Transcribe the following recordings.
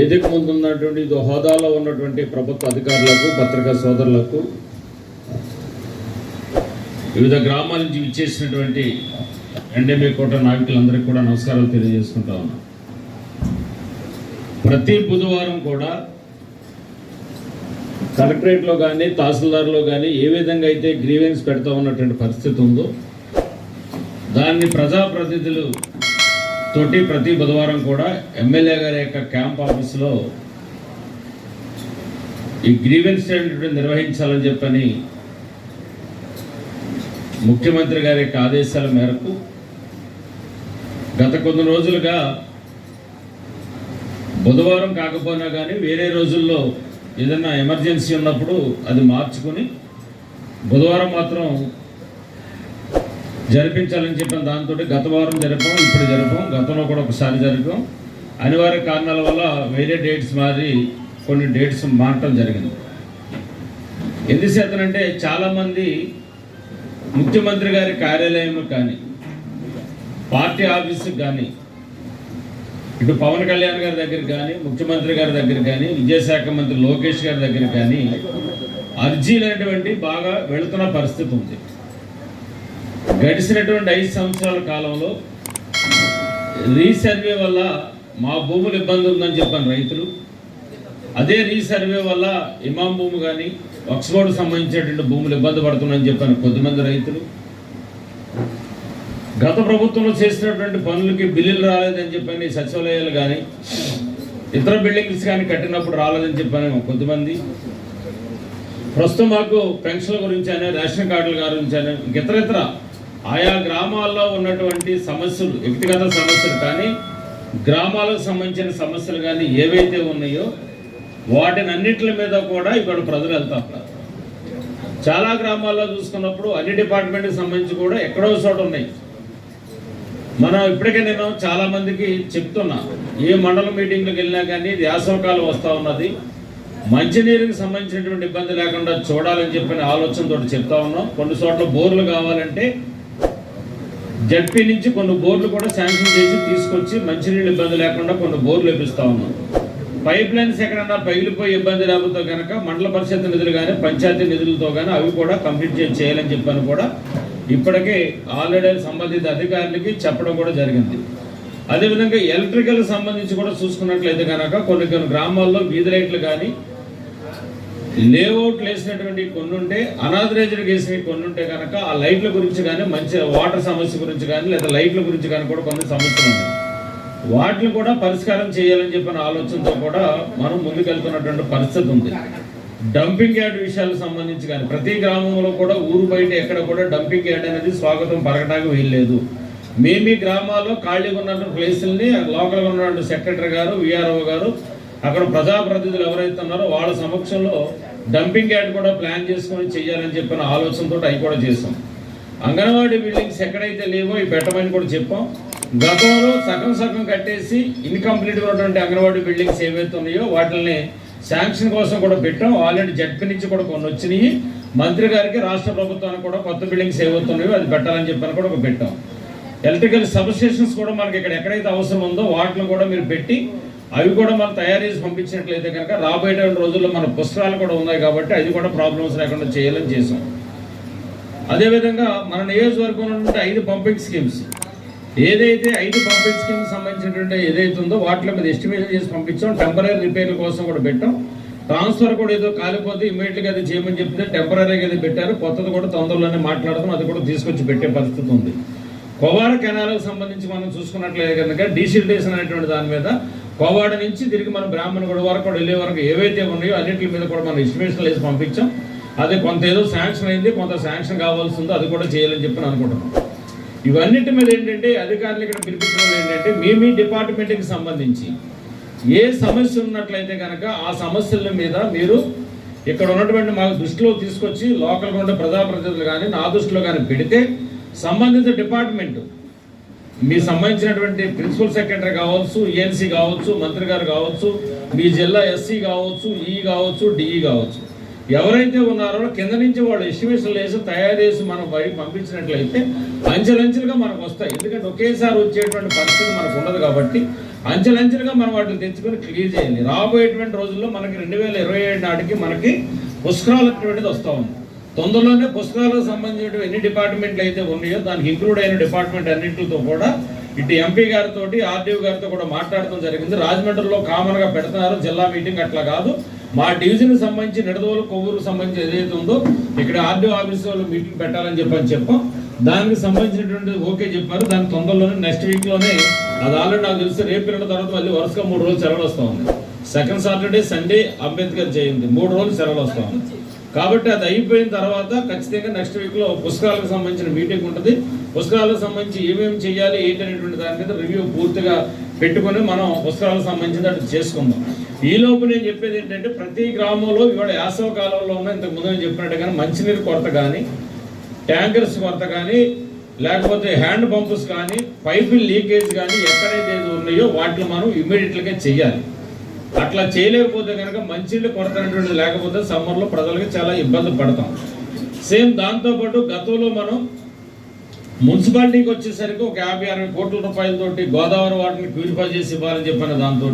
వేదిక ముందు ఉన్నటువంటి హోదాలో ఉన్నటువంటి ప్రభుత్వ అధికారులకు పత్రికా సోదరులకు వివిధ గ్రామాల నుంచి విచ్చేసినటువంటి ఎన్డీఎంఏ కోట నాయకులందరికీ కూడా నమస్కారాలు తెలియజేసుకుంటా ఉన్నాం. ప్రతి బుధవారం కూడా కలెక్టరేట్లో కానీ తహసీల్దార్లో కానీ ఏ విధంగా అయితే గ్రీవెన్స్ పెడతా ఉన్నటువంటి పరిస్థితి ఉందో దాన్ని ప్రజాప్రతినిధులు తోటి ప్రతి బుధవారం కూడా ఎమ్మెల్యే గారి యొక్క క్యాంప్ ఆఫీసులో ఈ గ్రీవెన్స్ నిర్వహించాలని చెప్పని ముఖ్యమంత్రి గారి యొక్క ఆదేశాల మేరకు గత కొన్ని రోజులుగా బుధవారం కాకపోయినా కానీ వేరే రోజుల్లో ఏదైనా ఎమర్జెన్సీ ఉన్నప్పుడు అది మార్చుకొని బుధవారం మాత్రం జరిపించాలని చెప్పిన దాంతో గత వారం జరిపాం ఇప్పుడు జరిపాం. గతంలో కూడా ఒకసారి జరిపాం. అనివార్య కారణాల వల్ల వేరే డేట్స్ మారి కొన్ని డేట్స్ మారటం జరిగింది. ఎందుచేతనంటే చాలామంది ముఖ్యమంత్రి గారి కార్యాలయం కానీ పార్టీ ఆఫీసుకి కానీ ఇటు పవన్ కళ్యాణ్ గారి దగ్గర కానీ ముఖ్యమంత్రి గారి దగ్గర కానీ విద్యాశాఖ మంత్రి లోకేష్ గారి దగ్గర కానీ అర్జీలు అనేటువంటి బాగా వెళుతున్న పరిస్థితి ఉంది. గడిచినటువంటి ఐదు సంవత్సరాల కాలంలో రీసర్వే వల్ల మా భూములు ఇబ్బంది ఉందని చెప్పాను రైతులు. అదే రీసర్వే వల్ల ఇమాం భూమి కానీ వక్స్బోర్డు సంబంధించినటువంటి భూములు ఇబ్బంది పడుతున్నాయని చెప్పాను కొద్దిమంది రైతులు. గత ప్రభుత్వంలో చేసినటువంటి పనులకి బిల్లులు రాలేదని చెప్పని సచివాలయాలు కానీ ఇతర బిల్డింగ్స్ కానీ కట్టినప్పుడు రాలేదని చెప్పాను కొద్దిమంది. ప్రస్తుతం మాకు పెన్షన్ల గురించి అనే రేషన్ కార్డుల గురించి అనే ఇతర ఇతర ఆయా గ్రామాల్లో ఉన్నటువంటి సమస్యలు వ్యక్తిగత సమస్యలు కానీ గ్రామాలకు సంబంధించిన సమస్యలు కానీ ఏవైతే ఉన్నాయో వాటిని అన్నిటి మీద కూడా ఇక్కడ ప్రజలు వెళ్తా ఉన్నారు. చాలా గ్రామాల్లో చూసుకున్నప్పుడు అన్ని డిపార్ట్మెంట్కి సంబంధించి కూడా ఎక్కడో చోట ఉన్నాయి. మనం ఇప్పటికే నేను చాలామందికి చెప్తున్నా ఏ మండల మీటింగ్లకు వెళ్ళినా కానీ వ్యాసవకాలం వస్తూ ఉన్నది. మంచినీరుకి సంబంధించినటువంటి ఇబ్బంది లేకుండా చూడాలని చెప్పిన ఆలోచనతో చెప్తా ఉన్నాం. కొన్ని చోట్ల బోర్లు కావాలంటే జడ్పీ నుంచి కొన్ని బోర్లు కూడా శాంక్షన్ చేసి తీసుకొచ్చి మంచినీళ్ళు ఇబ్బంది లేకుండా కొన్ని బోర్లు వేపిస్తా ఉన్నాం. పైప్ లైన్స్ ఎక్కడన్నా పగిలిపోయి ఇబ్బంది లేకపోతే కనుక మండల పరిషత్ నిధులు కానీ పంచాయతీ నిధులతో కానీ అవి కూడా కంప్లీట్ చేయాలని చెప్పాను కూడా. ఇప్పటికే ఆల్రెడీ సంబంధిత అధికారులకి చెప్పడం కూడా జరిగింది. అదేవిధంగా ఎలక్ట్రికల్ సంబంధించి కూడా చూసుకున్నట్లయితే కనుక కొన్ని కొన్ని గ్రామాల్లో వీధి లైట్లు కానీ లేఅవుట్లు వేసినటువంటి కొన్ని ఉంటే అనాథరైజ్డ్ వేసిన కొన్ని ఉంటే కనుక ఆ లైట్ల గురించి కానీ మంచి వాటర్ సమస్య గురించి కానీ లేదా లైట్ల గురించి కానీ కూడా కొన్ని సమస్యలు ఉన్నాయి వాటిని కూడా పరిష్కారం చేయాలని చెప్పిన ఆలోచనతో కూడా మనం ముందుకెళ్తున్నటువంటి పరిస్థితి ఉంది. డంపింగ్ యార్డ్ విషయాలకు సంబంధించి కానీ ప్రతి గ్రామంలో కూడా ఊరు బయట ఎక్కడ కూడా డంపింగ్ యార్డ్ అనేది స్వాగతం పరగడానికి వీల్లేదు. మేము ఈ గ్రామాల్లో ఖాళీగా ఉన్నటువంటి ప్లేసుల్ని లోకల్గా ఉన్నటువంటి సెక్రటరీ గారు విఆర్ఓ గారు అక్కడ ప్రజాప్రతినిధులు ఎవరైతే ఉన్నారో వాళ్ళ సమక్షంలో డంపింగ్ యార్డ్ కూడా ప్లాన్ చేసుకొని చేయాలని చెప్పిన ఆలోచనతో అవి కూడా చేసాం అంగన్వాడీ బిల్డింగ్స్ ఎక్కడైతే లేవో ఇవి పెట్టమని కూడా చెప్పాం. గతంలో సగం సగం కట్టేసి ఇన్కంప్లీట్గా ఉన్నటువంటి అంగన్వాడీ బిల్డింగ్స్ ఏవైతే ఉన్నాయో వాటిని శాంక్షన్ కోసం కూడా పెట్టాం. ఆల్రెడీ జడ్పీ నుంచి కూడా కొన్ని వచ్చినాయి. మంత్రి గారికి రాష్ట్ర ప్రభుత్వానికి కూడా కొత్త బిల్డింగ్స్ ఏవైతే ఉన్నాయో అది పెట్టాలని చెప్పని కూడా ఒక పెట్టాం. ఎలక్ట్రికల్ సబ్స్టేషన్స్ కూడా మనకి ఇక్కడ ఎక్కడైతే అవసరం ఉందో వాటిని కూడా మీరు పెట్టి అవి కూడా మనం తయారు చేసి పంపించినట్లయితే కనుక రాబోయే రోజుల్లో మన పుస్తకాలు కూడా ఉన్నాయి కాబట్టి అది కూడా ప్రాబ్లమ్స్ లేకుండా చేయాలని చేసాం అదేవిధంగా మన నియోజకవర్గంలో ఉన్నటువంటి ఐదు పంపింగ్ స్కీమ్స్ ఏదైతే ఐదు పంపింగ్ స్కీమ్స్ సంబంధించినటువంటి ఏదైతే ఉందో వాటిలో మీద ఎస్టిమేషన్ చేసి పంపించాం. టెంపరీ రిపేర్ల కోసం కూడా పెట్టాం. ట్రాన్స్ఫర్ కూడా ఏదో కాలిపోతే ఇమీడియట్గా అది చేయమని చెప్తే టెంపరీగా అది పెట్టారు. కొత్తది కూడా తొందరలోనే మాట్లాడతాం అది కూడా తీసుకొచ్చి పెట్టే పరిస్థితి ఉంది. కోవాడ కెనాలకు సంబంధించి మనం చూసుకున్నట్లయితే కనుక డీసిల్టేషన్ అనేటువంటి దాని మీద కోవాడ నుంచి తిరిగి మనం బ్రాహ్మణగూడ వరకు కూడా వెళ్ళే వరకు ఏవైతే ఉన్నాయో అన్నింటి మీద కూడా మనం ఎస్టిమేషన్ వేసి పంపించాం. అదే కొంత ఏదో శాంక్షన్ అయింది కొంత శాంక్షన్ కావాల్సి ఉందో అది కూడా చేయాలని చెప్పి అనుకుంటున్నాం ఇవన్నిటి మీద ఏంటంటే అధికారులు ఇక్కడ పిలిపించడం ఏంటంటే మీ మీ డిపార్ట్మెంట్కి సంబంధించి ఏ సమస్య ఉన్నట్లయితే కనుక ఆ సమస్యల మీద మీరు ఇక్కడ ఉన్నటువంటి మాకు దృష్టిలో తీసుకొచ్చి లోకల్గా ఉండే ప్రజాప్రతినిధులు కానీ నా దృష్టిలో కానీ పెడితే సంబంధిత డిపార్ట్మెంట్ మీ సంబంధించినటువంటి ప్రిన్సిపల్ సెక్రటరీ కావచ్చు ఏఎన్సీ కావచ్చు మంత్రి గారు కావచ్చు మీ జిల్లా ఎస్సీ కావచ్చు ఈ కావచ్చు డిఈ కావచ్చు. ఎవరైతే ఉన్నారో కింద నుంచి వాళ్ళు ఎస్టిమేషన్లు వేసి తయారు చేసి మనం బయట పంపించినట్లయితే అంచెలంచెలుగా మనకు వస్తాయి. ఎందుకంటే ఒకేసారి వచ్చేటువంటి పరిస్థితి మనకు ఉండదు కాబట్టి అంచెలంచెలుగా మనం వాటిని తెచ్చుకొని క్లియర్ చేయాలి రాబోయేటువంటి రోజుల్లో మనకి రెండు వేల ఇరవై ఏడు నాటికి మనకి పుష్కరాలు అనేటువంటిది వస్తూ ఉంది. తొందరలోనే పుస్తకాలకు సంబంధించిన ఎన్ని డిపార్ట్మెంట్లు అయితే ఉన్నాయో దానికి ఇంక్లూడ్ అయిన డిపార్ట్మెంట్ అన్నింటితో కూడా ఇటు ఎంపీ గారితో ఆర్డీఓ గారితో కూడా మాట్లాడటం జరిగింది. రాజమండ్రిలో కామన్గా పెడతారు జిల్లా మీటింగ్ అట్లా కాదు. మా డివిజన్కి సంబంధించి నిడదోలు కొవ్వూరుకు సంబంధించి ఏదైతే ఉందో ఇక్కడ ఆర్డీఓ ఆఫీస్ వాళ్ళు మీటింగ్ పెట్టాలని చెప్పని చెప్పాం. దానికి సంబంధించినటువంటి ఓకే చెప్పారు. దాని తొందరలోనే నెక్స్ట్ వీక్లోనే అది ఆల్రెడీ నాకు తెలిసి. రేపు పిల్లల తర్వాత మళ్ళీ వరుసగా మూడు రోజులు సెలవులు వస్తూ ఉంది. సెకండ్ సాటర్డే సండే అంబేద్కర్ జయంతి. మూడు రోజులు సెలవులు వస్తూ ఉంది. కాబట్టి అది అయిపోయిన తర్వాత ఖచ్చితంగా నెక్స్ట్ వీక్లో పుస్తకాలకు సంబంధించిన మీటింగ్ ఉంటుంది. పుస్తకాలకు సంబంధించి ఏమేమి చేయాలి ఏంటనేటువంటి దాని మీద రివ్యూ పూర్తిగా పెట్టుకొని మనం పుస్తకాలకు సంబంధించి అటు చేసుకుందాం. ఈ నేను చెప్పేది ఏంటంటే ప్రతి గ్రామంలో ఇవాళ యాసవ కాలంలో ఉన్న ఇంతకు ముందు నేను చెప్పినట్టుగానే మంచినీరు కొరత కానీ ట్యాంకర్స్ కొరత కానీ లేకపోతే హ్యాండ్ పంప్స్ కానీ పైపు లీకేజ్ కానీ ఎక్కడైతే ఉన్నాయో వాటిని మనం ఇమీడియట్గా చేయాలి. అట్లా చేయలేకపోతే కనుక మంచినీళ్ళు కొరత అనేటువంటిది లేకపోతే సమ్మర్లో ప్రజలకు చాలా ఇబ్బంది పడతాం. సేమ్ దాంతోపాటు గతంలో మనం మున్సిపాలిటీకి వచ్చేసరికి ఒక యాభై అరవై కోట్ల రూపాయలతోటి గోదావరి వాటిని ప్యూరిఫై చేసి ఇవ్వాలని చెప్పిన దాంతో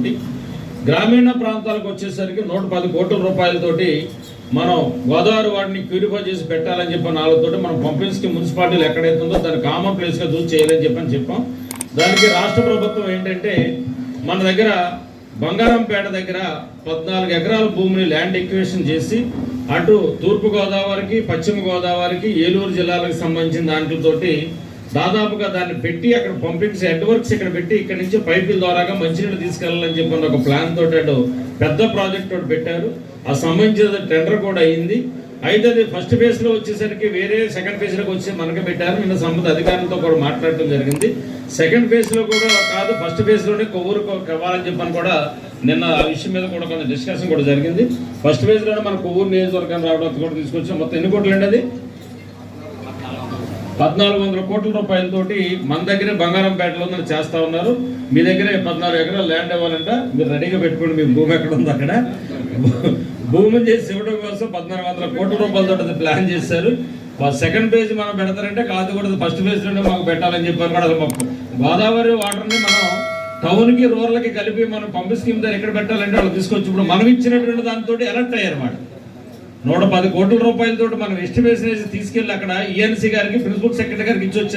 గ్రామీణ ప్రాంతాలకు వచ్చేసరికి నూట పది కోట్ల రూపాయలతోటి మనం గోదావరి వాటిని ప్యూరిఫై చేసి పెట్టాలని చెప్పిన నాలుగుతోటి మనం పంపించి మున్సిపాలిటీలు ఎక్కడైతే ఉందో దాన్ని కామన్ ప్లేస్గా చూసి చేయాలని చెప్పని చెప్పాం. దానికి రాష్ట్ర ప్రభుత్వం ఏంటంటే మన దగ్గర బంగారంపేట దగ్గర పద్నాలుగు ఎకరాల భూమిని ల్యాండ్ ఎక్వేషన్ చేసి అటు తూర్పు గోదావరికి పశ్చిమ గోదావరికి ఏలూరు జిల్లాలకు సంబంధించిన దాంట్లతోటి దాదాపుగా దాన్ని పెట్టి అక్కడ పంపింగ్స్ హెడ్ వర్క్స్ ఇక్కడ పెట్టి ఇక్కడ నుంచి పైపుల ద్వారాగా మంచినీళ్ళు తీసుకెళ్ళాలని చెప్పిన ఒక ప్లాన్ తోటి అటు పెద్ద ప్రాజెక్ట్ తోటి పెట్టారు. ఆ సంబంధించిన టెండర్ కూడా అయింది. అయితే అది ఫస్ట్ ఫేజ్లో వచ్చేసరికి వేరే సెకండ్ ఫేజ్లోకి వచ్చి మనకి పెట్టారు. నిన్న సంబంధ అధికారులతో కూడా మాట్లాడటం జరిగింది. సెకండ్ ఫేజ్లో కూడా కాదు ఫస్ట్ ఫేజ్లోనే కొవ్వూరు కావాలని చెప్పని కూడా నిన్న ఆ విషయం మీద కూడా కొంత డిస్కషన్ కూడా జరిగింది. ఫస్ట్ ఫేజ్లోనే మన కొవ్వూరు నియోజకవర్గం రావడం కూడా తీసుకొచ్చాం. మొత్తం ఎన్ని కోట్లు అండి అది? పద్నాలుగు వందల కోట్ల రూపాయలతోటి మన దగ్గరే బంగారంపేటలో ఉందని చేస్తా ఉన్నారు. మీ దగ్గరే పద్నాలుగు ఎకరాలు ల్యాండ్ ఇవ్వాలంట. మీరు రెడీగా పెట్టుకోండి. మీ భూమి ఎక్కడ ఉంది అక్కడ. భూమి చేసి ఇవ్వడం కోసం పద్నాలుగు వందల కోట్ల రూపాయలతో అది ప్లాన్ చేశారు. సెకండ్ పేజ్ మనం పెడతారంటే కాదు కూడా ఫస్ట్ పేజ్లోనే మాకు పెట్టాలని చెప్పారు కూడా అది మాకు గోదావరి వాటర్ని మనం టౌన్కి కలిపి మనం పంపు స్కీమ్ దగ్గర ఎక్కడ పెట్టాలంటే వాళ్ళు తీసుకొచ్చి ఇప్పుడు మనం ఇచ్చినటువంటి దాంతో ఎలక్ట్ అయ్యారన్నమాట. నూట పది కోట్ల రూపాయలతో మనం ఎస్టిమేషన్ వేసి తీసుకెళ్ళి అక్కడ ఈఎన్సీ గారికి ప్రిన్సిపల్ సెక్రటరీ గారికి ఇచ్చి వచ్చారు